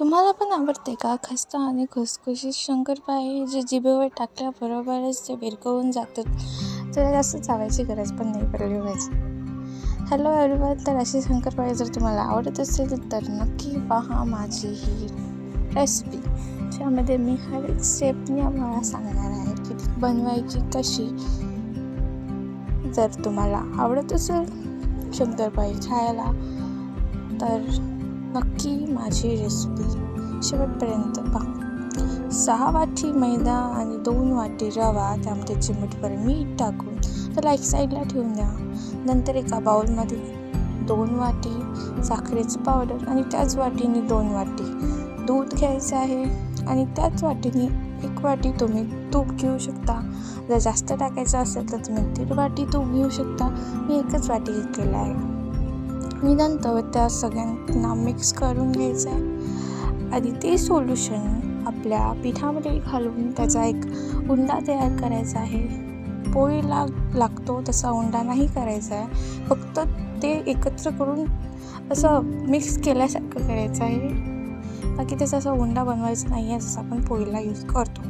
तुम्हाला पण आवडते का? खस्ता आणि खुसखुशीत शंकरपाळे जे जिभेवर टाकल्याबरोबरच ते विरघळून जातात. त्याला जास्त चावायची गरज पण नाही पडली पाहिजे. हॅलो एवरीवन तर अशी शंकरपाळे जर तुम्हाला आवडत असेल तर नक्की पहा माझी ही रेसिपी ज्यामध्ये मी हर एक स्टेपने आम्हाला सांगणार आहे की ती बनवायची कशी. जर तुम्हाला आवडत असेल शंकरपाळी खायला तर नक्की माझी रेसिपी शेवटपर्यंत पहा. सहा वाटी मैदा आणि दोन वाटी रवा त्यामध्ये चिमटभर मीठ टाकून त्याला एक साईडला ठेवून द्या. नंतर एका बाउलमध्ये दोन वाटी साखरेचं पावडर आणि त्याच वाटीने दोन वाटी दूध घ्यायचं आहे आणि त्याच वाटीने एक वाटी तुम्ही तूप घेऊ शकता. जर जास्त टाकायचं असेल तर तुम्ही दीड वाटी तूप घेऊ शकता. मी एकच वाटी घेतलेला आहे. मी नंतर त्या सगळ्यांना मिक्स करून घ्यायचं आहे आणि ते सोल्युशन आपल्या पिठामध्ये घालून त्याचा एक उंडा तयार करायचा आहे. पोळीला लागतो तसा उंडा नाही करायचा आहे. फक्त ते एकत्र करून असं मिक्स केल्यासारखं करायचं आहे. बाकी त्याचा असा उंडा बनवायचा नाही आहे जसं आपण पोळीला यूज करतो.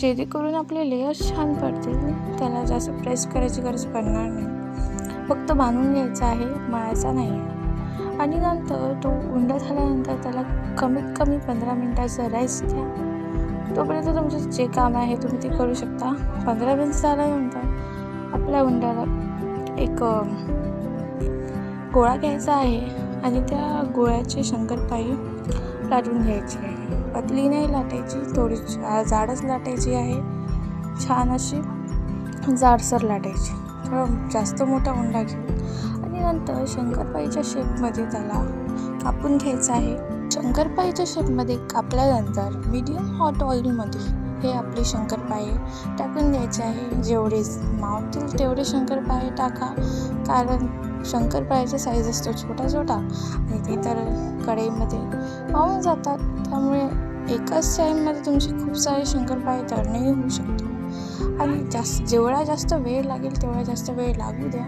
जेणेकरून आपले लेयर्स छान पडतील. त्याला जास्त प्रेस करायची गरज पडणार नाही. फक्त बांधून घ्यायचा आहे मळायचा नाही. आहे आणि नंतर तो उंडा झाल्यानंतर त्याला कमीत कमी पंधरा मिनटाचं रेस्ट द्या. तोपर्यंत तुमचं जे काम आहे तुम्ही ते करू शकता. पंधरा मिनिट झाल्यानंतर आपल्या उंड्याला एक गोळा घ्यायचा आहे आणि त्या गोळ्याची शंकरपाई लाटून घ्यायची आहे. पतली नाही लाटायची थोडी जाडच लाटायची आहे. छान अशी जाडसर लाटायची. थोडा जास्त मोठा उंडा घेऊन आणि नंतर शंकरपाईच्या शेपमध्ये त्याला कापून घ्यायचं आहे. शंकरपाईच्या शेपमध्ये कापल्यानंतर मीडियम हॉट ऑइलमध्ये हे आपले शंकरपाळे टाकून द्यायचे आहे. जेवढे मावतील तेवढे शंकरपाळे टाका. कारण शंकरपाळ्याचा साईज असतो छोटा छोटा आणि ते तर कढईमध्ये पाहून जातात. त्यामुळे एकाच टाईममध्ये तुमचे खूप सारे शंकरपाळे तळणेही होऊ शकतो आणि जास्त जेवढा जास्त वेळ लागेल तेवढा जास्त वेळ लागू द्या.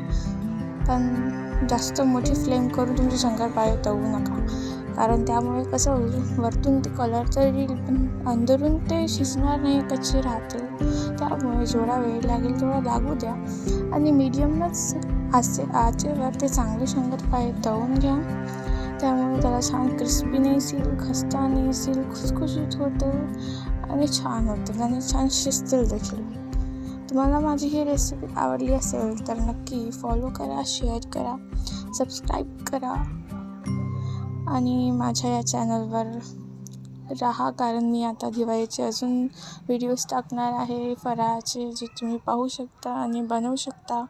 पण जास्त मोठी फ्लेम करून तुमची शंकरपाळे तळू नका. कारण त्यामुळे कसं होईल वरतून ते कलर तर येईल पण अंदरून ते शिजणार नाही कच्चे राहतील. त्यामुळे जेवढा वेळ लागेल तेवढा लागू द्या. आणि मीडियमच आचे आचेवर ते चांगले शंकरपाळे तळून घ्या. त्यामुळे त्याला छान क्रिस्पी येईल खस्ता येईल खुसखुशीत होतं आणि छान होतं आणि छान शिजतील देखील. तुम्हाला माझी ही रेसिपी आवडली असेल तर नक्की फॉलो करा शेअर करा सबस्क्राईब करा. आणि माझ्या या चॅनलवर राहा कारण मी आता दिवाळीचे अजून व्हिडिओज टाकणार आहे फराळाचे जे तुम्ही पाहू शकता आणि बनवू शकता.